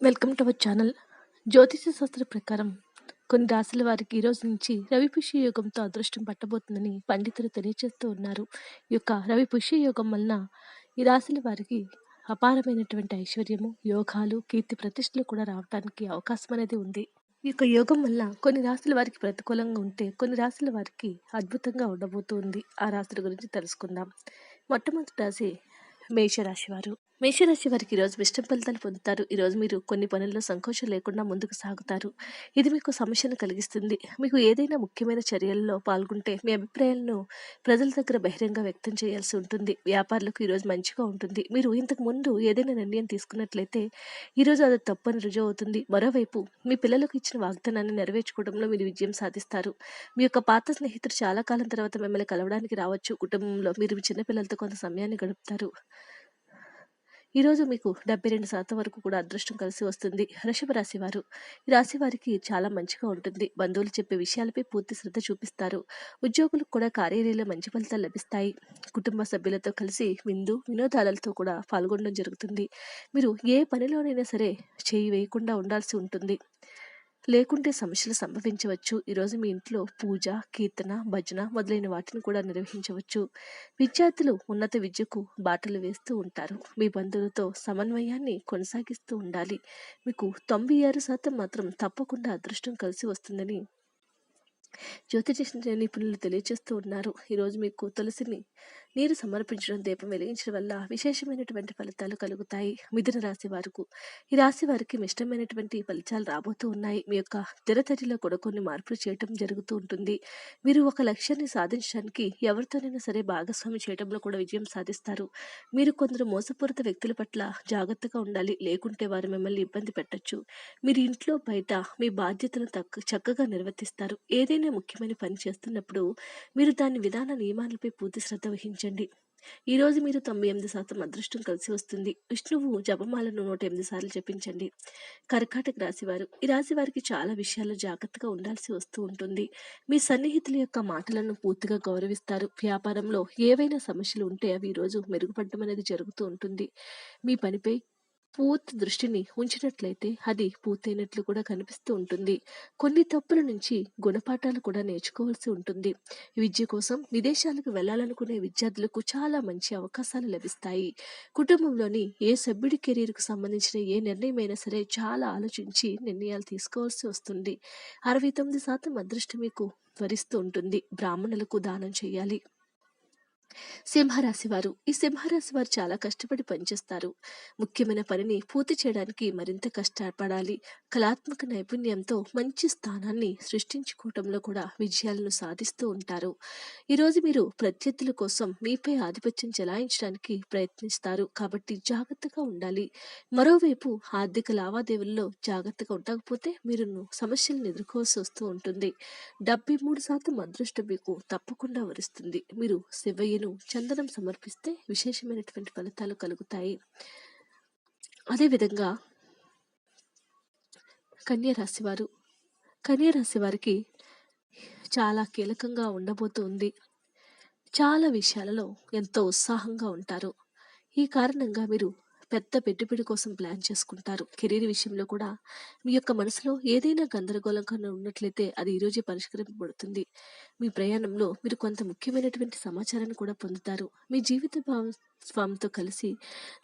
Welcome to our channel జ్యోతిష శాస్త్ర ప్రకారం కొన్ని రాశుల వారికి ఈ రోజు నుంచి రవి పుష్య యోగంతో అదృష్టం పట్టబోతుందని పండితులు తెలియజేస్తూ ఉన్నారు ఈ యొక్క రవి పుష్య యోగం వలన ఈ రాశుల వారికి అపారమైనటువంటి ఐశ్వర్యము యోగాలు కీర్తి ప్రతిష్టలు కూడా రావడానికి అవకాశం అనేది ఉంది ఈ యొక్క యోగం వల్ల కొన్ని రాశుల వారికి ప్రతికూలంగా ఉంటే కొన్ని రాశుల వారికి అద్భుతంగా ఉండబోతుంది ఆ రాశుల గురించి తెలుసుకుందాం మొట్టమొదటి రాశి మేషరాశి వారు మేషరాశి వారికి ఈరోజు ఇష్టం ఫలితాలు పొందుతారు. ఈరోజు మీరు కొన్ని పనుల్లో సంకోచం లేకుండా ముందుకు సాగుతారు. ఇది మీకు సమస్యను కలిగిస్తుంది. మీకు ఏదైనా ముఖ్యమైన చర్యల్లో పాల్గొంటే మీ అభిప్రాయాలను ప్రజల దగ్గర బహిరంగ వ్యక్తం చేయాల్సి ఉంటుంది. వ్యాపారులకు ఈరోజు మంచిగా ఉంటుంది. మీరు ఇంతకు ముందు ఏదైనా నిర్ణయం తీసుకున్నట్లయితే ఈరోజు అది తప్పని రుజువు అవుతుంది. మరోవైపు మీ పిల్లలకు ఇచ్చిన వాగ్దానాన్ని నెరవేర్చుకోవడంలో మీరు విజయం సాధిస్తారు. మీ యొక్క పాత స్నేహితుడు చాలా కాలం తర్వాత మిమ్మల్ని కలవడానికి రావచ్చు. కుటుంబంలో మీరు మీ చిన్నపిల్లలతో కొంత సమయాన్ని గడుపుతారు. ఈరోజు మీకు డెబ్బై రెండు శాతం వరకు కూడా అదృష్టం కలిసి వస్తుంది. వృషభ రాశి వారు ఈ రాశి వారికి చాలా మంచిగా ఉంటుంది. బంధువులు చెప్పే విషయాలపై పూర్తి శ్రద్ధ చూపిస్తారు. ఉద్యోగులకు కూడా కార్యాలయంలో మంచి ఫలితాలు లభిస్తాయి. కుటుంబ సభ్యులతో కలిసి విందు వినోదాలతో కూడా పాల్గొనడం జరుగుతుంది. మీరు ఏ పనిలోనైనా సరే చేయి వేయకుండా ఉండాల్సి ఉంటుంది. లేకుంటే సమస్యలు సంభవించవచ్చు. ఈరోజు మీ ఇంట్లో పూజ కీర్తన భజన మొదలైన వాటిని కూడా నిర్వహించవచ్చు. విద్యార్థులు ఉన్నత విద్యకు బాటలు వేస్తూ ఉంటారు. మీ బంధువులతో సమన్వయాన్ని కొనసాగిస్తూ ఉండాలి. మీకు తొంభై ఆరు శాతం మాత్రం తప్పకుండా అదృష్టం కలిసి వస్తుందని జ్యోతిష నిపుణులు తెలియజేస్తూ ఉన్నారు. ఈరోజు మీకు తులసిని నీరు సమర్పించడం దీపం వెలిగించడం వల్ల విశేషమైనటువంటి ఫలితాలు కలుగుతాయి మిథున రాశి వారికి. ఈ రాశి వారికి ఇష్టమైనటువంటి ఫలితాలు రాబోతూ ఉన్నాయి. మీ యొక్క దినచర్యలో కూడా కొన్ని మార్పులు చేయటం జరుగుతూ ఉంటుంది. మీరు ఒక లక్ష్యాన్ని సాధించడానికి ఎవరితోనైనా సరే భాగస్వామి చేయడంలో కూడా విజయం సాధిస్తారు. మీరు కొందరు మోసపూరిత వ్యక్తుల పట్ల జాగ్రత్తగా ఉండాలి. లేకుంటే వారు మిమ్మల్ని ఇబ్బంది పెట్టచ్చు. మీరు ఇంట్లో బయట మీ బాధ్యతను తక్క చక్కగా నిర్వర్తిస్తారు. ఏదైనా ముఖ్యమైన పని చేస్తున్నప్పుడు మీరు దాని విధాన నియమాలపై పూర్తి శ్రద్ధ వహించండి. ఈ రోజు మీరు తొంభై ఎనిమిది శాతం అదృష్టం కలిసి వస్తుంది. విష్ణువు జపమాలను నూట ఎనిమిది సార్లు జపించండి. కర్కాటక రాశివారు ఈ రాశి వారికి చాలా విషయాల్లో జాగ్రత్తగా ఉండాల్సి వస్తూ ఉంటుంది. మీ సన్నిహితుల యొక్క మాటలను పూర్తిగా గౌరవిస్తారు. వ్యాపారంలో ఏవైనా సమస్యలు ఉంటే అవి ఈరోజు మెరుగుపడడం అనేది జరుగుతూ ఉంటుంది. మీ పనిపై పూర్తి దృష్టిని ఉంచినట్లయితే అది పూర్తయినట్లు కూడా కనిపిస్తూ ఉంటుంది. కొన్ని తప్పుల నుంచి గుణపాఠాలు కూడా నేర్చుకోవాల్సి ఉంటుంది. విద్య కోసం విదేశాలకు వెళ్ళాలనుకునే విద్యార్థులకు చాలా మంచి అవకాశాలు లభిస్తాయి. కుటుంబంలోని ఏ సభ్యుడి కెరీర్కు సంబంధించిన ఏ నిర్ణయమైనా సరే చాలా ఆలోచించి నిర్ణయాలు తీసుకోవాల్సి వస్తుంది. అరవై తొమ్మిది శాతం అదృష్టం మీకు వరిస్తూ ఉంటుంది. బ్రాహ్మణులకు దానం చేయాలి. సింహరాశి వారు ఈ సింహరాశి వారు చాలా కష్టపడి పనిచేస్తారు. ముఖ్యమైన పనిని పూర్తి చేయడానికి మరింత కష్టపడాలి. కళాత్మక నైపుణ్యంతో మంచి స్థానాన్ని సృష్టించుకోవటంలో కూడా విజయాలను సాధిస్తూ ఉంటారు. ఈరోజు మీరు ప్రత్యర్థుల కోసం మీపై ఆధిపత్యం చెలాయించడానికి ప్రయత్నిస్తారు. కాబట్టి జాగ్రత్తగా ఉండాలి. మరోవైపు ఆర్థిక లావాదేవీల్లో జాగ్రత్తగా ఉండకపోతే మీరు సమస్యలను ఎదుర్కోవాల్సి వస్తూ ఉంటుంది. డెబ్బై మూడు శాతం అదృష్టం మీకు తప్పకుండా వరిస్తుంది. మీరు శివయ్యను చందనం సమర్పిస్తే విశేషమైనటువంటి ఫలితాలు కలుగుతాయి. అదేవిధంగా కన్యరాశి వారు కన్యరాశి వారికి చాలా కీలకంగా ఉండబోతుంది. చాలా విషయాలలో ఎంతో ఉత్సాహంగా ఉంటారు. ఈ కారణంగా మీరు పెద్ద పెట్టుబడి కోసం ప్లాన్ చేసుకుంటారు. కెరీర్ విషయంలో కూడా మీ యొక్క మనసులో ఏదైనా గందరగోళంగా ఉన్నట్లయితే అది ఈరోజే పరిష్కరింపబడుతుంది. మీ ప్రయాణంలో మీరు కొంత ముఖ్యమైనటువంటి సమాచారాన్ని కూడా పొందుతారు. మీ జీవిత స్వామితో కలిసి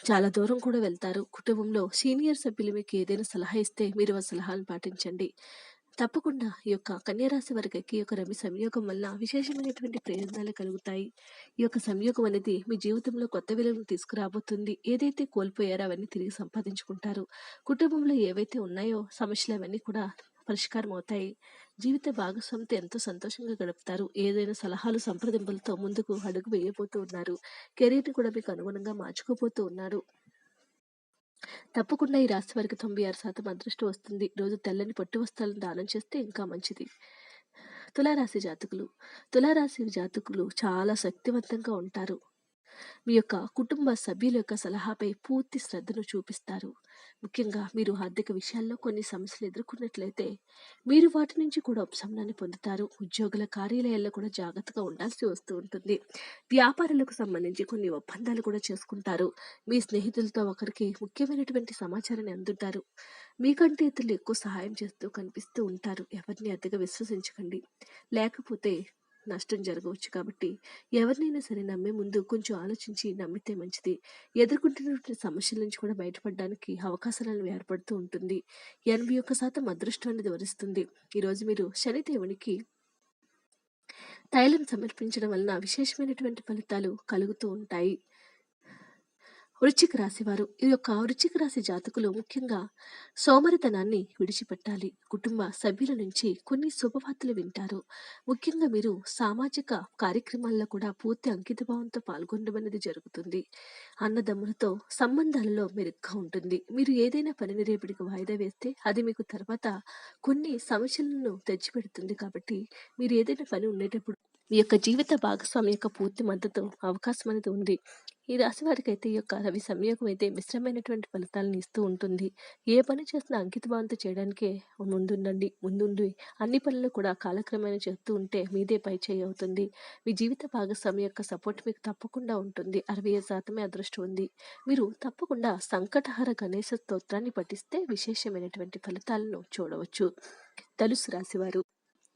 చాలా దూరం కూడా వెళ్తారు. కుటుంబంలో సీనియర్ సభ్యులు మీకు ఏదైనా సలహా ఇస్తే మీరు ఆ సలహాలను పాటించండి. తప్పకుండా. ఈ యొక్క కన్యారాశి వారికి యొక్క రవి సంయోగం వల్ల విశేషమైనటువంటి ప్రయోజనాలు కలుగుతాయి. ఈ యొక్క సంయోగం అనేది మీ జీవితంలో కొత్త విలువను తీసుకురాబోతుంది. ఏదైతే కోల్పోయారో అవన్నీ తిరిగి సంపాదించుకుంటారు. కుటుంబంలో ఏవైతే ఉన్నాయో సమస్యలు అవన్నీ కూడా పరిష్కారం అవుతాయి. జీవిత భాగస్వామితో ఎంతో సంతోషంగా గడుపుతారు. ఏదైనా సలహాలు సంప్రదింపులతో ముందుకు అడుగు వేయబోతూ ఉన్నారు. కెరీర్ని కూడా మీకు అనుగుణంగా మార్చుకోబోతూ ఉన్నారు. తప్పకుండా ఈ రాశి వారికి తొంభై ఆరు శాతం అదృష్టం వస్తుంది. రోజు తెల్లని పట్టు వస్త్రాలను దానం చేస్తే ఇంకా మంచిది. తులారాశి జాతకులు. తులారాశి జాతకులు చాలా శక్తివంతంగా ఉంటారు. మీ యొక్క కుటుంబ సభ్యుల యొక్క సలహాపై పూర్తి శ్రద్ధను చూపిస్తారు. ముఖ్యంగా మీరు ఆర్థిక విషయాల్లో కొన్ని సమస్యలు ఎదుర్కొన్నట్లయితే మీరు వాటి నుంచి కూడా ఉపశమనాన్ని పొందుతారు. ఉద్యోగుల కార్యాలయాల్లో కూడా జాగ్రత్తగా ఉండాల్సి వస్తూ ఉంటుంది. వ్యాపారాలకు సంబంధించి కొన్ని ఒప్పందాలు కూడా చేసుకుంటారు. మీ స్నేహితులతో ఒకరికి ముఖ్యమైనటువంటి సమాచారాన్ని అందుంటారు. మీకంటే ఇతరులు ఎక్కువ సహాయం చేస్తూ కనిపిస్తూ ఉంటారు. ఎవరిని అతిగా విశ్వసించకండి. లేకపోతే నష్టం జరగవచ్చు కాబట్టి ఎవరినైనా సరే నమ్మే ముందు కొంచెం ఆలోచించి నమ్మితే మంచిది. ఎదుర్కొంటున్నటువంటి సమస్యల నుంచి కూడా బయటపడడానికి అవకాశాలను ఏర్పడుతూ ఉంటుంది. ఎనభై ఒక్క శాతం అదృష్టం అనేది వరిస్తుంది ఈరోజు మీరు శనిదేవునికి తైలం సమర్పించడం వలన విశేషమైనటువంటి ఫలితాలు కలుగుతూ ఉంటాయి. వృశ్చిక రాశి వారు ఈ యొక్క వృశ్చిక రాశి జాతకులు ముఖ్యంగా సోమరితనాన్ని విడిచిపెట్టాలి. కుటుంబ సభ్యుల నుంచి కొన్ని శుభవార్తలు వింటారు. ముఖ్యంగా మీరు సామాజిక కార్యక్రమాల్లో కూడా పూర్తి అంకితభావంతో పాల్గొనడం అనేది జరుగుతుంది. అన్నదమ్ములతో సంబంధాలలో మెరుగ్గా ఉంటుంది. మీరు ఏదైనా పనిని రేపటికి వాయిదా వేస్తే అది మీకు తర్వాత కొన్ని సమస్యలను తెచ్చిపెడుతుంది కాబట్టి మీరు ఏదైనా పని ఉండేటప్పుడు మీ యొక్క జీవిత భాగస్వామి యొక్క పూర్తి మద్దతు అవకాశం అనేది ఉంది. ఈ రాశి వారికి అయితే ఈ యొక్క రవి సంయోగం అయితే మిశ్రమైనటువంటి ఫలితాలను ఇస్తూ ఉంటుంది. ఏ పని చేసినా అంకితభావంతో చేయడానికే ముందుండండి. ముందుండి అన్ని పనులు కూడా కాలక్రమేణా చేస్తూ ఉంటే మీదే పై చేయి అవుతుంది. మీ జీవిత భాగస్వామి యొక్క సపోర్ట్ మీకు తప్పకుండా ఉంటుంది. అరవై ఐదు శాతమే అదృష్టం ఉంది. మీరు తప్పకుండా సంకటహర గణేశ స్తోత్రాన్ని పఠిస్తే విశేషమైనటువంటి ఫలితాలను చూడవచ్చు. ధనుసు రాశివారు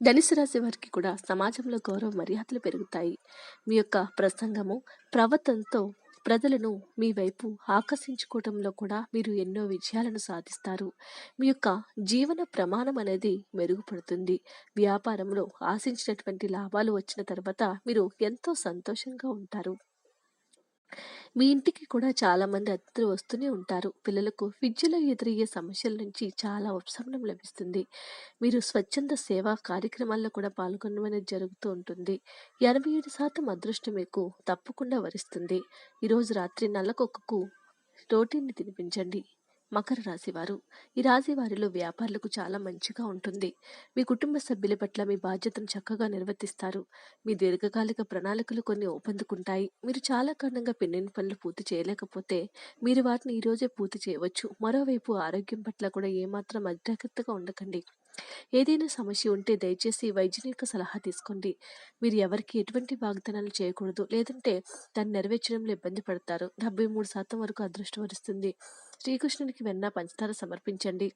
ధనుసు రాశి వారికి కూడా సమాజంలో గౌరవ మర్యాదలు పెరుగుతాయి. మీ యొక్క ప్రసంగము ప్రవర్తనతో ప్రజలను మీ వైపు ఆకర్షించుకోవడంలో కూడా మీరు ఎన్నో విజయాలను సాధిస్తారు. మీ యొక్క జీవన ప్రమాణం అనేది మెరుగుపడుతుంది. వ్యాపారంలో ఆశించినటువంటి లాభాలు వచ్చిన తర్వాత మీరు ఎంతో సంతోషంగా ఉంటారు. మీ ఇంటికి కూడా చాలామంది అతిథులు వస్తూనే ఉంటారు. పిల్లలకు విద్యలో ఎదురయ్యే సమస్యల నుంచి చాలా ఉపశమనం లభిస్తుంది. మీరు స్వచ్ఛంద సేవా కార్యక్రమాల్లో కూడా పాల్గొనడం అనేది జరుగుతూ ఉంటుంది. ఎనభై ఏడు శాతం అదృష్టం మీకు తప్పకుండా వరిస్తుంది. ఈరోజు రాత్రి నల్లకొక్కకు రోటీని తినిపించండి. మకర రాశి వారు ఈ రాశి వారిలో వ్యాపారులకు చాలా మంచిగా ఉంటుంది. మీ కుటుంబ సభ్యుల పట్ల మీ బాధ్యతను చక్కగా నిర్వర్తిస్తారు. మీ దీర్ఘకాలిక ప్రణాళికలు కొన్ని ఊపందుకుంటాయి మీరు చాలా కారణంగా పెండిన పనులు పూర్తి చేయలేకపోతే మీరు వాటిని ఈరోజే పూర్తి చేయవచ్చు. మరోవైపు ఆరోగ్యం పట్ల కూడా ఏమాత్రం అజాగ్రత్తగా ఉండకండి. ఏదైనా సమస్య ఉంటే దయచేసి వైద్యుని యొక్క సలహా తీసుకోండి. మీరు ఎవరికి ఎటువంటి వాగ్దానాలు చేయకూడదు. లేదంటే దాన్ని నెరవేర్చడంలో ఇబ్బంది పడతారు. డెబ్బై మూడు శాతం వరకు అదృష్టం వరుస్తుంది. శ్రీకృష్ణునికి వెన్న పంచదార సమర్పించండి.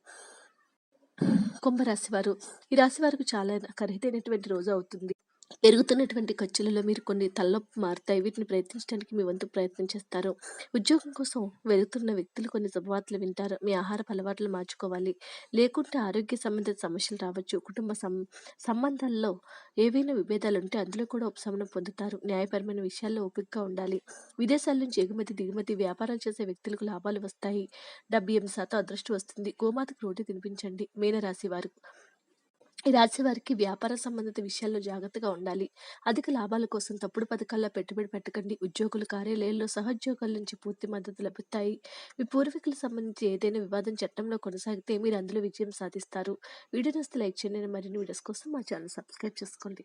కుంభరాశి వారు. ఈ రాశి వారికి చాలా ఖరీదైనటువంటి రోజు అవుతుంది. పెరుగుతున్నటువంటి ఖర్చులలో మీరు కొన్ని తలనొప్పి మారుతాయి. వీటిని ప్రయత్నించడానికి మీ వంతు ప్రయత్నం చేస్తారు. ఉద్యోగం కోసం వెళుతున్న వ్యక్తులు కొన్ని శుభవార్తలు వింటారు. మీ ఆహార అలవాట్లు మార్చుకోవాలి. లేకుంటే ఆరోగ్య సంబంధిత సమస్యలు రావచ్చు. కుటుంబ సం సంబంధాల్లో ఏవైనా విభేదాలు ఉంటే అందులో కూడా ఉపశమనం పొందుతారు. న్యాయపరమైన విషయాల్లో ఓపికగా ఉండాలి. విదేశాల నుంచి ఎగుమతి దిగుమతి వ్యాపారాలు చేసే వ్యక్తులకు లాభాలు వస్తాయి. డెబ్బై ఎనిమిది శాతం అదృష్టం వస్తుంది. గోమాతకు రోడ్డు తినిపించండి. మీనరాశి వారు ఈ రాశి వారికి వ్యాపార సంబంధిత విషయాల్లో జాగ్రత్తగా ఉండాలి. అధిక లాభాల కోసం తప్పుడు పథకాల్లో పెట్టుబడి పెట్టకండి. ఉద్యోగులు కార్యాలయాల్లో సహోద్యోగుల నుంచి పూర్తి మద్దతు లభిస్తాయి. మీ పూర్వీకులకు సంబంధించి ఏదైనా వివాదం చట్టంలో కొనసాగితే మీరు అందులో విజయం సాధిస్తారు. వీడియో నస్తే లైక్ చేయండి. మరిన్ని వీడియోస్ కోసం మా ఛానల్ సబ్స్క్రైబ్ చేసుకోండి.